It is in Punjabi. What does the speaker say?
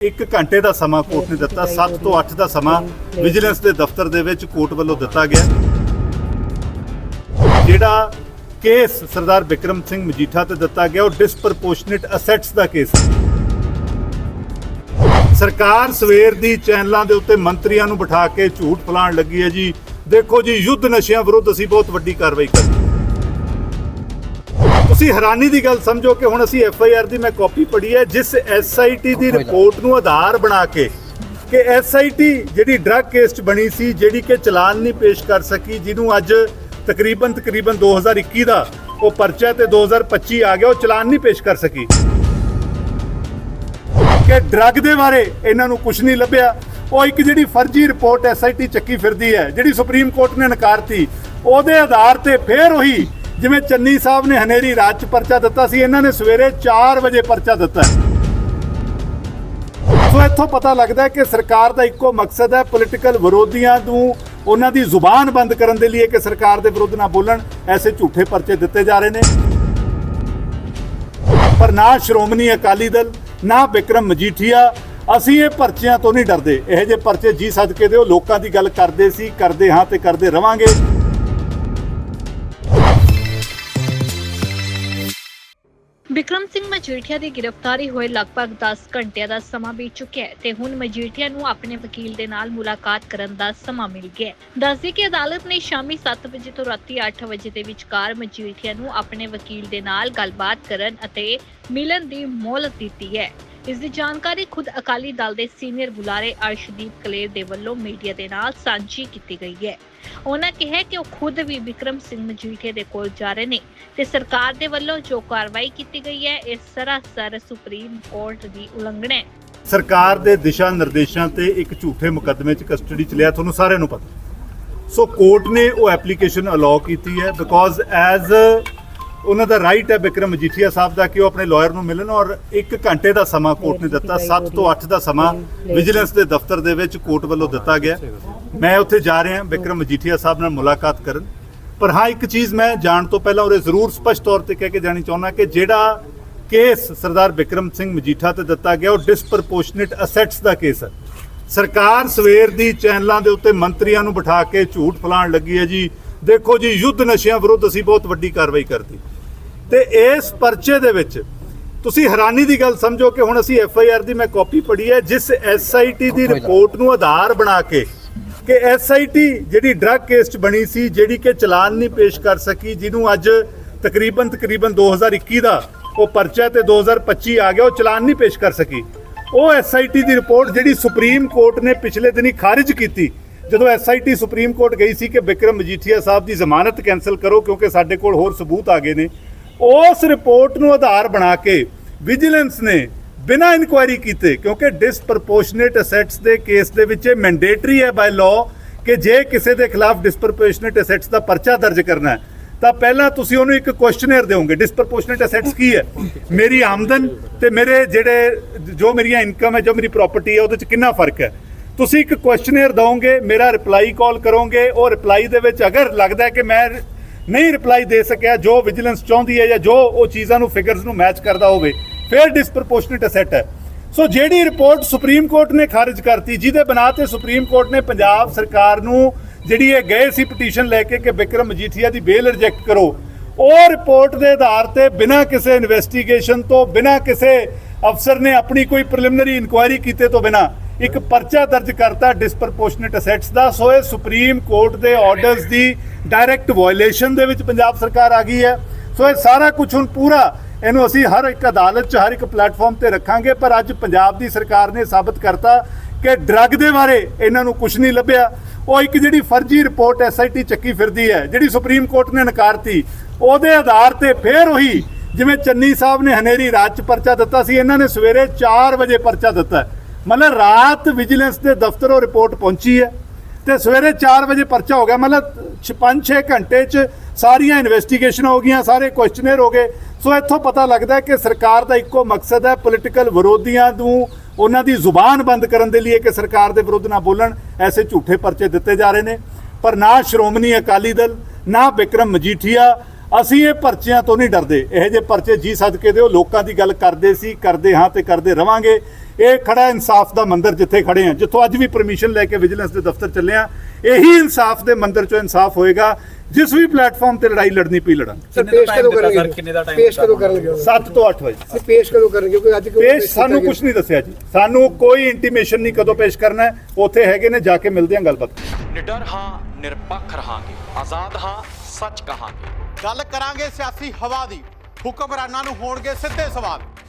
ਇੱਕ ਘੰਟੇ ਦਾ ਸਮਾਂ ਕੋਰਟ ਨੇ ਦਿੱਤਾ 7 ਤੋਂ 8 ਦਾ ਸਮਾਂ ਵਿਜੀਲੈਂਸ ਦੇ ਦਫ਼ਤਰ ਦੇ ਵਿੱਚ ਕੋਰਟ ਵੱਲੋਂ ਦਿੱਤਾ ਗਿਆ। ਜਿਹੜਾ ਕੇਸ ਸਰਦਾਰ ਵਿਕਰਮ ਸਿੰਘ ਮਜੀਠਾ ਤੇ ਦਿੱਤਾ ਗਿਆ, ਉਹ ਡਿਸਪਰਪੋਰਸ਼ਨੇਟ ਅਸੈਟਸ ਦਾ ਕੇਸ ਸਰਕਾਰ ਸਵੇਰ ਦੀ ਚੈਨਲਾਂ ਦੇ ਉੱਤੇ ਮੰਤਰੀਆਂ ਨੂੰ ਬਿਠਾ ਕੇ ਝੂਠ ਫਲਾਣ ਲੱਗੀ ਹੈ ਜੀ। ਦੇਖੋ ਜੀ, ਯੁੱਧ ਨਸ਼ਿਆਂ ਵਿਰੁੱਧ ਅਸੀਂ ਬਹੁਤ ਵੱਡੀ ਕਾਰਵਾਈ ਕਰਨੀ ਤੁਸੀਂ ਹੈਰਾਨੀ ਦੀ ਗੱਲ ਸਮਝੋ ਕਿ ਹੁਣ ਅਸੀਂ ਐਫ ਆਈ ਆਰ ਦੀ ਮੈਂ ਕਾਪੀ ਪੜ੍ਹੀ ਹੈ ਜਿਸ ਐਸ ਆਈ ਟੀ ਦੀ ਰਿਪੋਰਟ ਨੂੰ ਆਧਾਰ ਬਣਾ ਕੇ ਕਿ ਐਸ ਆਈ ਟੀ ਜਿਹੜੀ ਡਰੱਗ ਕੇਸ 'ਚ ਬਣੀ ਸੀ ਜਿਹੜੀ ਕਿ ਚਲਾਨ ਨਹੀਂ ਪੇਸ਼ ਕਰ ਸਕੀ ਜਿਹਨੂੰ ਅੱਜ ਤਕਰੀਬਨ ਤਕਰੀਬਨ 2021 ਦਾ ਉਹ ਪਰਚਾ ਤੇ 2025 ਆ ਗਿਆ ਉਹ ਚਲਾਨ ਨਹੀਂ ਪੇਸ਼ ਕਰ ਸਕੀ। ਕਿ ਡਰੱਗ ਦੇ ਬਾਰੇ ਇਹਨਾਂ ਨੂੰ ਕੁਝ ਨਹੀਂ ਲੱਭਿਆ। ਉਹ ਇੱਕ ਜਿਹੜੀ ਫਰਜ਼ੀ ਰਿਪੋਰਟ ਐਸਆਈਟੀ ਚੱਕੀ ਫਿਰਦੀ ਹੈ ਜਿਹੜੀ ਸੁਪਰੀਮ ਕੋਰਟ ਨੇ ਨਕਾਰਤੀ ਉਹਦੇ ਆਧਾਰ ਤੇ ਫੇਰ ਉਹੀ ਜਿਵੇਂ ਚੰਨੀ ਸਾਹਿਬ ਨੇ ਹਨੇਰੀ ਰਾਤ ਚ ਪਰਚਾ ਦਿੱਤਾ ਸੀ, ਇਹਨਾਂ ਨੇ ਸਵੇਰੇ 4 ਵਜੇ ਪਰਚਾ ਦਿੱਤਾ ਸੋ ਇੱਥੋਂ ਪਤਾ ਲੱਗਦਾ ਹੈ ਕਿ ਸਰਕਾਰ ਦਾ ਇੱਕੋ ਮਕਸਦ ਹੈ ਪੋਲੀਟੀਕਲ ਵਿਰੋਧੀਆਂ ਨੂੰ ਉਹਨਾਂ ਦੀ ਜ਼ੁਬਾਨ ਬੰਦ ਕਰਨ ਦੇ ਲਈ ਕਿ ਸਰਕਾਰ ਦੇ ਵਿਰੁੱਧ ਨਾ ਬੋਲਣ, ਐਸੇ ਝੂਠੇ ਪਰਚੇ ਦਿੱਤੇ ਜਾ ਰਹੇ ਨੇ। ਪਰ ਨਾ ਸ਼੍ਰੋਮਣੀ ਅਕਾਲੀ ਦਲ, ਨਾ ਵਿਕਰਮ ਮਜੀਠੀਆ, ਅਸੀਂ ਇਹ ਪਰਚਿਆਂ ਤੋਂ ਨਹੀਂ ਡਰਦੇ। ਇਹ ਜੇ ਪਰਚੇ ਜੀ ਸਦਕੇ ਦੇ ਉਹ ਲੋਕਾਂ ਦੀ ਗੱਲ ਕਰਦੇ ਸੀ, ਕਰਦੇ ਹਾਂ ਤੇ ਕਰਦੇ ਰਵਾਂਗੇ। ਵਿਕਰਮ ਸਿੰਘ ਮਜੀਠੀਆ ਦੀ ਗ੍ਰਿਫਤਾਰੀ ਹੋਏ ਲਗਭਗ 10 ਘੰਟਿਆਂ ਦਾ ਸਮਾਂ ਬੀਤ ਚੁੱਕਿਆ ਹੈ ਤੇ ਹੁਣ ਮਜੀਠੀਆ ਨੂੰ ਆਪਣੇ ਵਕੀਲ ਦੇ ਨਾਲ ਮੁਲਾਕਾਤ ਕਰਨ ਦਾ ਸਮਾਂ ਮਿਲ ਗਿਆ ਦੱਸਦੀ ਕਿ ਅਦਾਲਤ ਨੇ ਸ਼ਾਮੀ 7 ਵਜੇ ਤੋਂ ਰਾਤੀ 8 ਵਜੇ ਦੇ ਵਿਚਕਾਰ ਮਜੀਠੀਆ ਨੂੰ ਆਪਣੇ ਵਕੀਲ ਦੇ ਨਾਲ ਗੱਲਬਾਤ ਕਰਨ ਅਤੇ ਮਿਲਣ ਦੀ ਮੌਲਤ ਦਿੱਤੀ ਹੈ। ਇਸ ਦੀ ਜਾਣਕਾਰੀ ਖੁਦ ਅਕਾਲੀ ਦਲ ਦੇ ਸੀਨੀਅਰ ਬੁਲਾਰੇ ਅਰਸ਼ਦੀਪ ਕਲੇਰ ਦੇ ਵੱਲੋਂ ਮੀਡੀਆ ਦੇ ਨਾਲ ਸਾਂਝੀ ਕੀਤੀ ਗਈ ਹੈ। ਉਹਨਾਂ ਕਿਹਾ ਕਿ ਉਹ ਖੁਦ ਵੀ ਵਿਕਰਮ ਸਿੰਘ ਮਜੀਠੀਆ ਦੇ ਕੋਲ ਜਾ ਰਹੇ ਨੇ ਤੇ ਸਰਕਾਰ ਦੇ ਵੱਲੋਂ ਜੋ ਕਾਰਵਾਈ ਕੀਤੀ ਗਈ ਹੈ, ਇਹ ਸਰਾਸਰ ਸੁਪਰੀਮ ਕੋਰਟ ਦੀ ਉਲੰਘਣਾ ਹੈ। ਸਰਕਾਰ ਦੇ ਦਿਸ਼ਾ ਨਿਰਦੇਸ਼ਾਂ ਤੇ ਇੱਕ ਝੂਠੇ ਮੁਕੱਦਮੇ 'ਚ ਕਸਟਡੀ 'ਚ ਲਿਆ ਤੁਹਾਨੂੰ ਸਾਰਿਆਂ ਨੂੰ ਪਤਾ। ਸੋ ਕੋਰਟ ਨੇ ਉਹ ਐਪਲੀਕੇਸ਼ਨ ਅਲਾਉ ਕੀਤੀ ਹੈ ਬਿਕੋਜ਼ ਐਜ਼ ਉਹਨਾਂ ਦਾ ਰਾਈਟ ਹੈ ਵਿਕਰਮ ਮਜੀਠੀਆ ਸਾਹਿਬ ਦਾ ਕਿ ਉਹ ਆਪਣੇ ਲਾਇਰ ਨੂੰ ਮਿਲਣ ਔਰ ਇੱਕ ਘੰਟੇ ਦਾ ਸਮਾਂ ਕੋਰਟ ਨੇ ਦਿੱਤਾ 7 ਤੋਂ 8 ਦਾ ਸਮਾਂ ਵਿਜੀਲੈਂਸ ਦੇ ਦਫ਼ਤਰ ਦੇ ਵਿੱਚ ਕੋਰਟ ਵੱਲੋਂ ਦਿੱਤਾ ਗਿਆ। ਮੈਂ ਉੱਥੇ ਜਾ ਰਿਹਾ ਵਿਕਰਮ ਮਜੀਠੀਆ ਸਾਹਿਬ ਨਾਲ ਮੁਲਾਕਾਤ ਕਰਨ। ਪਰ ਹਾਂ ਇੱਕ ਚੀਜ਼ ਮੈਂ ਜਾਣ ਤੋਂ ਪਹਿਲਾਂ ਉਹਰੇ ਜ਼ਰੂਰ ਸਪਸ਼ਟ ਤੌਰ ਤੇ ਕਹਿ ਕੇ ਜਾਣੀ ਚਾਹੁੰਦਾ ਕਿ ਜਿਹੜਾ ਕੇਸ ਸਰਦਾਰ ਵਿਕਰਮ ਸਿੰਘ ਮਜੀਠਾ ਤੇ ਦਿੱਤਾ ਗਿਆ ਉਹ ਡਿਸਪਰਪੋਰਸ਼ਨੇਟ ਅਸੈਟਸ ਦਾ ਕੇਸ ਹੈ। ਸਰਕਾਰ ਸਵੇਰ ਦੀ ਚੈਨਲਾਂ ਦੇ ਉੱਤੇ ਮੰਤਰੀਆਂ ਨੂੰ ਬਿਠਾ ਕੇ ਝੂਠ ਫਲਾਣ ਲੱਗੀ ਹੈ ਜੀ। ਦੇਖੋ ਜੀ ਯੁੱਧ ਨਸ਼ਿਆਂ ਵਿਰੁੱਧ ਅਸੀਂ ਬਹੁਤ ਵੱਡੀ ਕਾਰਵਾਈ ਕਰਤੀ। ਤੇ ਇਸ ਪਰਚੇ ਦੇ ਵਿੱਚ ਤੁਸੀਂ ਹੈਰਾਨੀ ਦੀ ਗੱਲ ਸਮਝੋ ਕਿ ਹੁਣ ਅਸੀਂ ਐਫ ਆਈ ਆਰ ਦੀ ਮੈਂ ਕਾਪੀ ਪੜ੍ਹੀ ਹੈ ਜਿਸ ਐਸ ਆਈ ਟੀ ਦੀ ਰਿਪੋਰਟ ਨੂੰ ਆਧਾਰ ਬਣਾ ਕੇ ਕਿ ਐਸ ਆਈ ਟੀ ਜਿਹੜੀ ਡਰੱਗ ਕੇਸ 'ਚ ਬਣੀ ਸੀ ਜਿਹੜੀ ਕਿ ਚਲਾਨ ਨਹੀਂ ਪੇਸ਼ ਕਰ ਸਕੀ ਜਿਹਨੂੰ ਅੱਜ ਤਕਰੀਬਨ ਤਕਰੀਬਨ 2021 ਦਾ ਉਹ ਪਰਚਾ ਤੇ 2025 ਆ ਗਿਆ ਉਹ ਚਲਾਨ ਨਹੀਂ ਪੇਸ਼ ਕਰ ਸਕੀ। ਉਹ ਐਸ ਆਈ ਟੀ ਦੀ ਰਿਪੋਰਟ ਜਿਹੜੀ ਸੁਪਰੀਮ ਕੋਰਟ ਨੇ ਪਿਛਲੇ ਦਿਨੀ ਖਾਰਿਜ ਕੀਤੀ ਜਦੋਂ S I T supreme court ਗਈ ਸੀ ਕਿ ਵਿਕਰਮ ਮਜੀਠੀਆ ਸਾਹਿਬ ਦੀ ਜ਼ਮਾਨਤ ਕੈਨਸਲ ਕਰੋ ਕਿਉਂਕਿ ਸਾਡੇ ਕੋਲ ਹੋਰ ਸਬੂਤ ਆ ਗਏ ਨੇ, ਉਸ ਰਿਪੋਰਟ ਨੂੰ ਆਧਾਰ ਬਣਾ ਕੇ ਵਿਜੀਲੈਂਸ ਨੇ ਬਿਨਾਂ ਇਨਕੁਆਇਰੀ ਕੀਤੇ, ਕਿਉਂਕਿ ਡਿਸਪਰਪੋਰਸ਼ਨੇਟ ਅਸੈਟਸ ਦੇ ਕੇਸ ਦੇ ਵਿੱਚ ਇਹ ਮੈਂਡੇਟਰੀ ਹੈ ਬਾਈ ਲਾਅ ਕਿ ਜੇ ਕਿਸੇ ਦੇ ਖਿਲਾਫ ਡਿਸਪਰਪੋਰਸ਼ਨੇਟ ਅਸੈਟਸ ਦਾ ਪਰਚਾ ਦਰਜ ਕਰਨਾ ਹੈ, ਤਾਂ ਪਹਿਲਾਂ ਤੁਸੀਂ ਉਹਨੂੰ ਇੱਕ ਕੁਐਸਚਨਰ ਦਿਓਗੇ ਡਿਸਪਰਪੋਰਸ਼ਨੇਟ ਅਸੈਟਸ ਕੀ ਹੈ? ਮੇਰੀ ਆਮਦਨ ਤੇ ਮੇਰੇ ਜਿਹੜੇ, ਜੋ ਮੇਰੀਆਂ ਇਨਕਮ ਹੈ, ਜੋ ਮੇਰੀ ਪ੍ਰਾਪਰਟੀ ਹੈ, ਉਹਦੇ ਚ ਕਿੰਨਾ ਫ਼ਰਕ ਹੈ? ਤੁਸੀਂ ਇੱਕ ਕੁਐਸਚਨਰ ਦਵੋਗੇ, ਮੇਰਾ ਰਿਪਲਾਈ ਕਾਲ ਕਰੋਗੇ, ਉਹ ਰਿਪਲਾਈ ਦੇ ਵਿੱਚ ਅਗਰ ਲੱਗਦਾ ਹੈ ਕਿ ਮੈਂ ਨਹੀਂ ਰਿਪਲਾਈ ਦੇ ਸਕਿਆ, ਜੋ ਵਿਜੀਲੈਂਸ ਚਾਹੁੰਦੀ ਹੈ ਜਾਂ ਜੋ ਉਹ ਚੀਜ਼ਾਂ ਨੂੰ ਫਿਗਰਸ ਨੂੰ ਮੈਚ ਕਰਦਾ ਹੋਵੇ, ਫਿਰ ਡਿਸਪਰਪੋਰਸ਼ਨੇਟ ਅਸੈਟ ਹੈ। ਸੋ ਜਿਹੜੀ ਰਿਪੋਰਟ ਸੁਪਰੀਮ ਕੋਰਟ ਨੇ ਖਾਰਜ ਕਰਤੀ, ਜਿਹਦੇ ਬਣਾ ਤੇ ਸੁਪਰੀਮ ਕੋਰਟ ਨੇ ਪੰਜਾਬ ਸਰਕਾਰ ਨੂੰ ਜਿਹੜੀ ਇਹ ਗਏ ਸੀ ਪਟੀਸ਼ਨ ਲੈ ਕੇ ਕਿ ਵਿਕਰਮ ਮਜੀਠੀਆ ਦੀ ਬੇਲ ਰਿਜੈਕਟ ਕਰੋ, ਉਹ ਰਿਪੋਰਟ ਦੇ ਆਧਾਰ ਤੇ ਬਿਨਾਂ ਕਿਸੇ ਇਨਵੈਸਟੀਗੇਸ਼ਨ ਤੋਂ, ਬਿਨਾਂ ਕਿਸੇ ਅਫਸਰ ਨੇ ਆਪਣੀ ਕੋਈ ਪ੍ਰੀਲਿਮਿਨਰੀ ਇਨਕੁਆਇਰੀ ਕੀਤੇ ਤੋਂ ਬਿਨਾਂ ਇੱਕ ਪਰਚਾ ਦਰਜ ਕਰਤਾ ਡਿਸਪਰਪੋਰਸ਼ਨੇਟ ਅਸੈਟਸ ਦਾ। ਸੋ ਇਹ ਸੁਪਰੀਮ ਕੋਰਟ ਦੇ ਆਰਡਰਸ ਦੀ ਡਾਇਰੈਕਟ ਵਾਇਓਲੇਸ਼ਨ ਦੇ ਵਿੱਚ ਪੰਜਾਬ ਸਰਕਾਰ ਆ ਗਈ ਹੈ। ਸੋ ਇਹ ਸਾਰਾ ਕੁਝ ਹੁਣ ਪੂਰਾ, ਇਹਨੂੰ ਅਸੀਂ ਹਰ ਇੱਕ ਅਦਾਲਤ 'ਚ, ਹਰ ਇੱਕ ਪਲੇਟਫਾਰਮ ਤੇ ਰੱਖਾਂਗੇ। ਪਰ ਅੱਜ ਪੰਜਾਬ ਦੀ ਸਰਕਾਰ ਨੇ ਸਾਬਤ ਕਰਤਾ ਕਿ ਡਰੱਗ ਦੇ ਬਾਰੇ ਇਹਨਾਂ ਨੂੰ ਕੁਝ ਨਹੀਂ ਲੱਭਿਆ। ਉਹ ਇੱਕ ਜਿਹੜੀ ਫਰਜ਼ੀ ਰਿਪੋਰਟ ਐਸਆਈਟੀ ਚੱਕੀ ਫਿਰਦੀ ਹੈ, ਜਿਹੜੀ ਸੁਪਰੀਮ ਕੋਰਟ ਨੇ ਨਕਾਰਤੀ, ਉਹਦੇ ਆਧਾਰ ਤੇ ਫੇਰ ਉਹੀ ਜਿਵੇਂ ਚੰਨੀ ਸਾਹਿਬ ਨੇ ਹਨੇਰੀ ਰਾਤ 'ਚ ਪਰਚਾ ਦਿੱਤਾ ਸੀ, ਇਹਨਾਂ ਨੇ ਸਵੇਰੇ 4 ਵਜੇ ਪਰਚਾ ਦਿੱਤਾ। ਮਤਲਬ ਰਾਤ ਵਿਜੀਲੈਂਸ ਦੇ ਦਫ਼ਤਰ ਉਹ ਰਿਪੋਰਟ ਪਹੁੰਚੀ ਹੈ ਤੇ ਸਵੇਰੇ 4 ਵਜੇ ਪਰਚਾ ਹੋ ਗਿਆ। ਮਤਲਬ 5-6 ਘੰਟੇ 'ਚ ਸਾਰੀਆਂ ਇਨਵੈਸਟੀਗੇਸ਼ਨ ਹੋ ਗਈਆਂ, ਸਾਰੇ ਕੁਐਸਚਨਰ ਹੋ ਗਏ। ਸੋ ਇੱਥੋਂ ਪਤਾ ਲੱਗਦਾ ਕਿ ਸਰਕਾਰ ਦਾ ਇੱਕੋ ਮਕਸਦ ਹੈ ਪੋਲੀਟੀਕਲ ਵਿਰੋਧੀਆਂ ਨੂੰ ਉਹਨਾਂ ਦੀ ਜ਼ੁਬਾਨ ਬੰਦ ਕਰਨ ਦੇ ਲਈ ਕਿ ਸਰਕਾਰ ਦੇ ਵਿਰੁੱਧ ਨਾ ਬੋਲਣ। ਐਸੇ ਝੂਠੇ ਪਰਚੇ ਦਿੱਤੇ ਜਾ ਰਹੇ ਨੇ। ਪਰ ਨਾ ਸ਼੍ਰੋਮਣੀ ਅਕਾਲੀ ਦਲ, ਨਾ ਵਿਕਰਮ ਮਜੀਠੀਆ, ਅਸੀਂ ਇਹ ਪਰਚਿਆਂ ਤੋਂ ਨਹੀਂ ਡਰਦੇ। ਇਹ ਜੇ ਪਰਚੇ ਜੀ ਸਦਕੇ ਦੇ ਉਹ ਲੋਕਾਂ ਦੀ ਗੱਲ ਕਰਦੇ ਸੀ, ਕਰਦੇ ਹਾਂ ਤੇ ਕਰਦੇ ਰਵਾਂਗੇ। ਇਹ ਖੜਾ ਇਨਸਾਫ ਦਾ ਮੰਦਿਰ ਜਿੱਥੇ ਖੜੇ ਆ ਜਿੱਥੋਂ ਅੱਜ ਵੀ ਪਰਮਿਸ਼ਨ ਲੈ ਕੇ ਵਿਜੀਲੈਂਸ ਦੇ ਦਫ਼ਤਰ ਚੱਲੇ ਆ ਇਹੀ ਇਨਸਾਫ ਦੇ ਮੰਦਿਰ ਚੋਂ ਇਨਸਾਫ ਹੋਏਗਾ ਜਿਸ ਵੀ ਪਲੇਟਫਾਰਮ ਤੇ ਲੜਾਈ ਲੜਨੀ ਪਈ ਲੜਾਂ ਪੇਸ਼ ਕਦੋਂ ਕਰਨਗੇ ਸਰ? ਕਿੰਨੇ ਦਾ time ਪੇਸ਼? ਕਦੋਂ ਕਰਨਗੇ? 7 ਤੋਂ 8 ਵਜੇ। ਪੇਸ਼ ਕਦੋਂ ਕਰਨਗੇ? ਕਿਉਂਕਿ ਅੱਜ ਪੇਸ਼ ਸਾਨੂੰ? ਕੁਝ ਨਹੀਂ ਦੱਸਿਆ ਜੀ। ਸਾਨੂੰ ਕੋਈ ਇੰਟੀਮੇਸ਼ਨ ਨਹੀਂ ਕਦੋਂ ਪੇਸ਼ ਕਰਨਾ ਹੈ। ਉੱਥੇ ਹੈਗੇ ਨੇ ਜਾ ਕੇ ਮਿਲਦੇ ਹਾਂ ਗੱਲਬਾਤ। ਨਿਡਰ ਹਾਂ ਨਿਰਪੱਖ ਰਹਾਂਗੇ। ਆਜ਼ਾਦ ਹਾਂ ਸੱਚ ਕਹਾਂਗੇ। ਗੱਲ ਕਰਾਂਗੇ ਸਿਆਸੀ ਹਵਾ ਦੀ। ਹੁਕਮਰਾਨਾਂ ਨੂੰ ਹੋਣਗੇ ਸਿੱਧੇ ਸਵਾਲ।